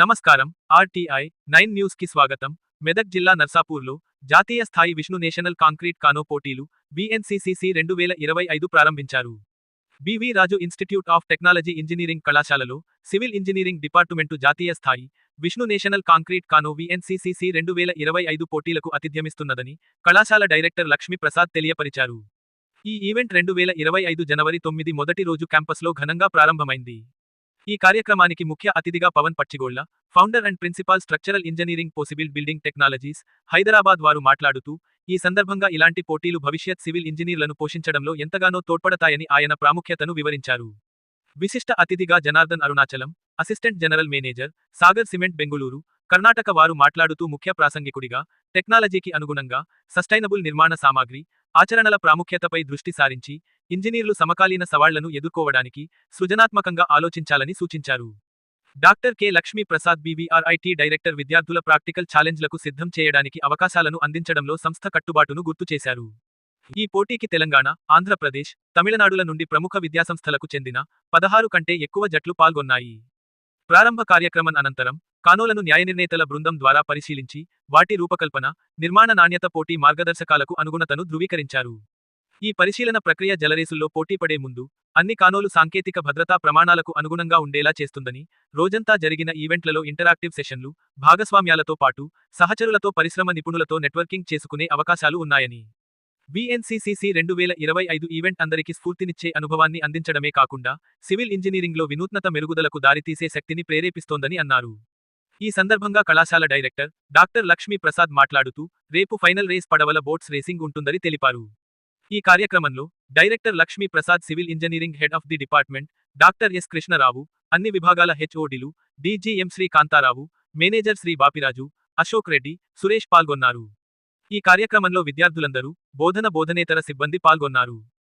నమస్కారం. RTI nine న్యూస్కి స్వాగతం. మెదక్ జిల్లా నర్సాపూర్లో జాతీయ స్థాయి విష్ణు నేషనల్ కాంక్రీట్ కానో పోటీలు బిఎన్సిసిసి రెండు వేల ఇరవై ఐదు ప్రారంభించారు. BV Raju institute of technology engineering కళాశాలలో సివిల్ ఇంజనీరింగ్ డిపార్టుమెంటు జాతీయ స్థాయి Vishnu national concrete canoe VNCCC రెండు వేల ఇరవై ఐదు పోటీలకు అతిథ్యమిస్తున్నదని కళాశాల డైరెక్టర్ లక్ష్మీ ప్రసాద్ తెలియపరిచారు. ఈ ఈవెంట్ రెండు వేల ఇరవై ఐదు జనవరి తొమ్మిది మొదటి రోజు క్యాంపస్లో ఘనంగా ప్రారంభమైంది. ఈ కార్యక్రమానికి ముఖ్య అతిథిగా Pavan Pachigolla founder and principal structural engineering possible building technologies Hyderabad వారు మాట్లాడుతూ ఈ సందర్భంగా ఇలాంటి పోటీలు భవిష్యత్ సివిల్ ఇంజనీర్లను పోషించడంలో ఎంతగానో తోడ్పడతాయని ఆయన ప్రాముఖ్యతను వివరించారు. విశిష్ట అతిథిగా Janardhan Arunachalam assistant general manager Sagar cement Bengaluru Karnataka వారు మాట్లాడుతూ ముఖ్య ప్రాసంగికుడిగా టెక్నాలజీకి అనుగుణంగా సస్టైనబుల్ నిర్మాణ సామాగ్రి ఆచరణల ప్రాముఖ్యతపై దృష్టి సారించి ఇంజనీర్లు సమకాలీన సవాళ్ళను ఎదుర్కోవడానికి సృజనాత్మకంగా ఆలోచించాలని సూచించారు. Doctor K. Lakshmi Prasad BVRIT director విద్యార్థుల ప్రాక్టికల్ ఛాలెంజ్లకు సిద్ధం చేయడానికి అవకాశాలను అందించడంలో సంస్థ కట్టుబాటును గుర్తు చేశారు. ఈ పోటీకి తెలంగాణ ఆంధ్రప్రదేశ్ తమిళనాడుల నుండి ప్రముఖ విద్యాసంస్థలకు చెందిన పదహారు కంటే ఎక్కువ జట్లు పాల్గొన్నాయి. ప్రారంభ కార్యక్రమం అనంతరం కానోలను న్యాయనిర్ణేతల బృందం ద్వారా పరిశీలించి వాటి రూపకల్పన నిర్మాణ నాణ్యత పోటీ మార్గదర్శకాలకు అనుగుణతను ధృవీకరించారు. ఈ పరిశీలన ప్రక్రియ జలరేసుల్లో పోటీపడే ముందు అన్ని కానోలు సాంకేతిక భద్రతా ప్రమాణాలకు అనుగుణంగా ఉండేలా చేస్తుందని రోజంతా జరిగిన ఈవెంట్లలో ఇంటరాక్టివ్ సెషన్లు భాగస్వామ్యాలతో పాటు సహచరులతో పరిశ్రమ నిపుణులతో నెట్వర్కింగ్ చేసుకునే అవకాశాలు ఉన్నాయని. బీఎన్సీసీసీ రెండు వేల ఇరవై ఐదు ఈవెంట్ అందరికీ స్ఫూర్తినిచ్చే అనుభవాన్ని అందించడమే కాకుండా సివిల్ ఇంజనీరింగ్లో వినూత్నత మెరుగుదలకు దారితీసే శక్తిని ప్రేరేపిస్తోందని అన్నారు. ఈ సందర్భంగా కళాశాల డైరెక్టర్ డాక్టర్ లక్ష్మీ ప్రసాద్ మాట్లాడుతూ రేపు ఫైనల్ రేస్ పడవల బోట్స్ రేసింగ్ ఉంటుందని తెలిపారు. ఈ కార్యక్రమంలో director Lakshmi Prasad civil engineering head of the department doctor S Krishnarao అన్ని విభాగాల హెచ్ఓడిలు డీజీఎం శ్రీ కాంతారావు మేనేజర్ శ్రీ బాపిరాజు అశోక్ రెడ్డి సురేష్ పాల్గొన్నారు. ఈ కార్యక్రమంలో విద్యార్థులందరూ బోధన బోధనేతర సిబ్బంది పాల్గొన్నారు.